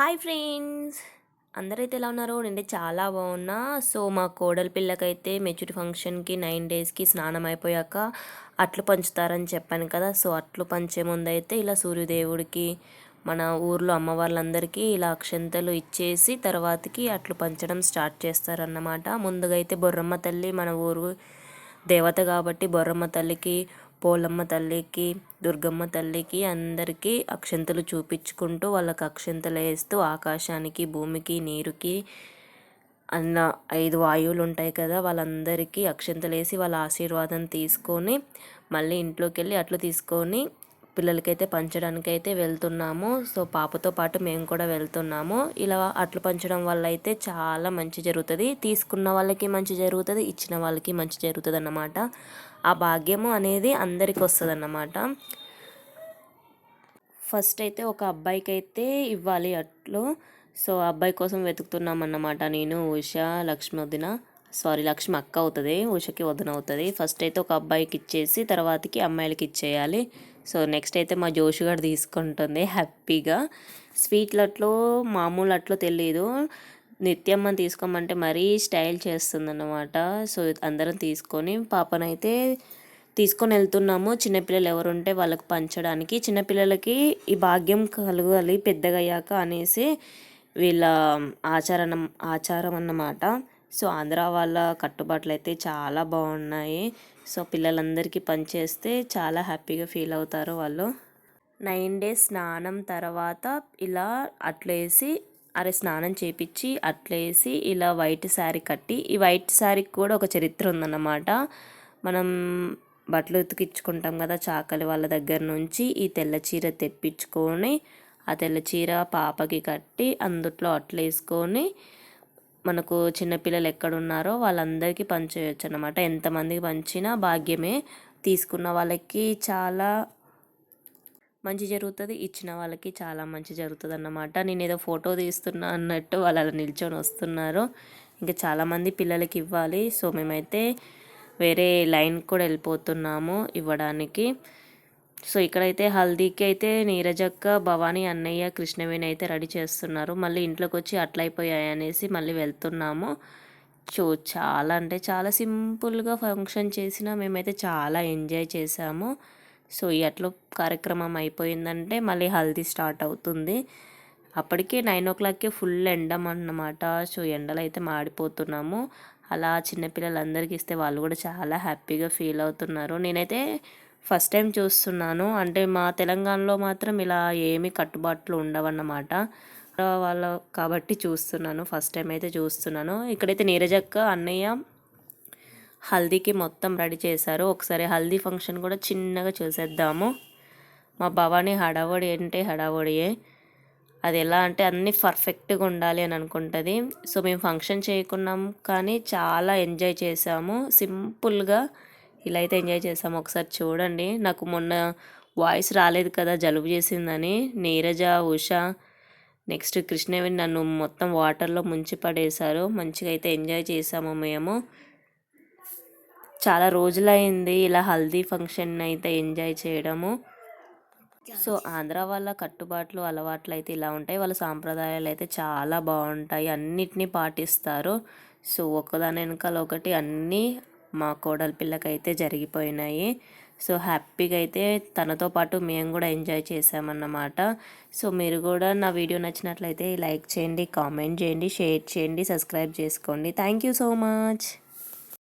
Hi friends! అందరైతే ఎలా ఉన్నారు? నేను చాలా బాగున్నా. సో మా కోడలి పిల్లకైతే మెచ్యూరి ఫంక్షన్కి నైన్ డేస్కి స్నానం అయిపోయాక అట్లు పంచుతారని చెప్పాను కదా! సో అట్లు పంచే ముందు అయితే ఇలా సూర్యదేవుడికి మన ఊర్లో అమ్మవార్లందరికీ ఇలా అక్షంతలు ఇచ్చేసి తర్వాతకి అట్లు పంచడం స్టార్ట్ చేస్తారన్నమాట. ముందుగా అయితే బొర్రమ్మ తల్లి మన ఊరు దేవత కాబట్టి బొర్రమ్మ తల్లికి పోలమ్మ తల్లికి దుర్గమ్మ తల్లికి అందరికీ అక్షంతలు చూపించుకుంటూ వాళ్ళకి అక్షంతలు వేస్తూ ఆకాశానికి భూమికి నీరుకి అన్న ఐదు వాయువులు ఉంటాయి కదా వాళ్ళందరికీ అక్షంతలు వేసి వాళ్ళ ఆశీర్వాదం తీసుకొని మళ్ళీ ఇంట్లోకి వెళ్ళి అట్లు తీసుకొని పిల్లలకైతే పంచడానికి అయితే వెళ్తున్నాము. సో పాపతో పాటు మేము కూడా వెళ్తున్నాము. ఇలా అట్లు పంచడం వల్ల అయితే చాలా మంచి జరుగుతుంది. తీసుకున్న వాళ్ళకి మంచి జరుగుతుంది ఇచ్చిన వాళ్ళకి మంచి జరుగుతుంది అన్నమాట ఆ భాగ్యము అనేది అందరికి వస్తుంది అన్నమాట ఫస్ట్ అయితే ఒక అబ్బాయికి అయితే ఇవ్వాలి అట్లు. సో అబ్బాయి కోసం వెతుకుతున్నాం అన్నమాట నేను ఉష లక్ష్మి వదిన. సారీ లక్ష్మి అక్క అవుతుంది ఉషకి వదిన అవుతుంది. ఫస్ట్ అయితే ఒక అబ్బాయికి ఇచ్చేసి తర్వాతకి అమ్మాయిలకి ఇచ్చేయాలి. సో నెక్స్ట్ అయితే మా జోషు గారు తీసుకుంటుంది హ్యాపీగా. స్వీట్లట్లో మామూలు అట్లో తెలియదు నిత్యమ్మ తీసుకోమంటే మరీ స్టైల్ చేస్తుందన్నమాట. సో అందరం తీసుకొని పాపనైతే తీసుకొని వెళ్తున్నాము. చిన్నపిల్లలు ఎవరుంటే వాళ్ళకి పంచడానికి. చిన్నపిల్లలకి ఈ భాగ్యం కలగాలి పెద్దగయ్యాక అనేసి వీళ్ళ ఆచారం ఆచారం అన్నమాట. సో ఆంధ్ర వాళ్ళ కట్టుబాట్లు అయితే చాలా బాగున్నాయి. సో పిల్లలందరికీ పనిచేస్తే చాలా హ్యాపీగా ఫీల్ అవుతారు వాళ్ళు. నైన్ డేస్ స్నానం తర్వాత ఇలా అట్లేసి అరే స్నానం చేపించి అట్లేసి ఇలా వైట్ శారీ కట్టి ఈ వైట్ శారీకి కూడా ఒక చరిత్ర ఉందన్నమాట. మనం బట్టలు ఉతికించుకుంటాం కదా చాకలి వాళ్ళ దగ్గర నుంచి ఈ తెల్ల చీర తెప్పించుకొని ఆ తెల్ల చీర పాపకి కట్టి అందుట్లో అట్లేసుకొని మనకు చిన్నపిల్లలు ఎక్కడున్నారో వాళ్ళందరికీ పంచేయచ్చు అనమాట ఎంతమందికి పంచినా భాగ్యమే. తీసుకున్న వాళ్ళకి చాలా మంచి జరుగుతుంది ఇచ్చిన వాళ్ళకి చాలా మంచి జరుగుతుంది అన్నమాట నేను ఏదో ఫోటో తీస్తున్నా అన్నట్టు వాళ్ళు అలా నిల్చొని వస్తున్నారు. ఇంకా చాలామంది పిల్లలకి ఇవ్వాలి. సో మేమైతే వేరే లైన్ కూడా వెళ్ళిపోతున్నాము ఇవ్వడానికి. సో ఇక్కడైతే హల్దీకి అయితే నీరజక్క భవానీ అన్నయ్య కృష్ణవేణి అయితే రెడీ చేస్తున్నారు. మళ్ళీ ఇంట్లోకి వచ్చి అట్లయిపోయాయి అనేసి మళ్ళీ వెళ్తున్నాము. సో చాలా అంటే చాలా సింపుల్గా ఫంక్షన్ చేసిన మేమైతే చాలా ఎంజాయ్ చేసాము సో ఈ కార్యక్రమం అయిపోయిందంటే మళ్ళీ హల్దీ స్టార్ట్ అవుతుంది. అప్పటికే నైన్ ఓ క్లాక్కే ఫుల్ ఎండం అన్నమాట. సో ఎండలు అయితే మాడిపోతున్నాము. అలా చిన్నపిల్లలందరికీ ఇస్తే వాళ్ళు కూడా చాలా హ్యాపీగా ఫీల్ అవుతున్నారు. నేనైతే ఫస్ట్ టైం చూస్తున్నాను. అంటే మా తెలంగాణలో మాత్రం ఇలా ఏమీ కట్టుబాట్లు ఉండవన్నమాట. వాళ్ళ కాబట్టి చూస్తున్నాను. ఫస్ట్ టైం అయితే చూస్తున్నాను. ఇక్కడైతే నీరజక్క అన్నయ్య హల్దీకి మొత్తం రెడీ చేశారు. ఒకసారి హల్దీ ఫంక్షన్ కూడా చిన్నగా చూసేద్దాము. మా భవానీ హడావడి అంటే హడావడియే. అది ఎలా అంటే అన్నీ పర్ఫెక్ట్గా ఉండాలి అని అనుకుంటుంది. సో మేము ఫంక్షన్ చేయకున్నాం కానీ చాలా ఎంజాయ్ చేసాము సింపుల్గా ఇలా అయితే ఎంజాయ్ చేసాము ఒకసారి చూడండి. నాకు మొన్న వాయిస్ రాలేదు కదా జలుబు చేసిందని. నీరజ ఉష నెక్స్ట్ కృష్ణవేణి నన్ను మొత్తం వాటర్లో ముంచి పడేశారు. మంచిగా అయితే ఎంజాయ్ చేసాము మేము. చాలా రోజులైంది ఇలా హల్దీ ఫంక్షన్ అయితే ఎంజాయ్ చేయడము. సో ఆంధ్ర వాళ్ళ కట్టుబాట్లు అలవాట్లు అయితే ఇలా ఉంటాయి. వాళ్ళ సాంప్రదాయాలు అయితే చాలా బాగుంటాయి. అన్నిటినీ పాటిస్తారు. సో ఒకదాని వెనకాల ఒకటి అన్నీ మా కోడలి పిల్లకైతే జరిగిపోయినాయి. సో హ్యాపీగా అయితే తనతో పాటు మేము కూడా ఎంజాయ్ చేసామన్నమాట సో మీరు కూడా నా వీడియో నచ్చినట్లయితే లైక్ చేయండి కామెంట్ చేయండి షేర్ చేయండి సబ్స్క్రైబ్ చేసుకోండి. Thank you so much.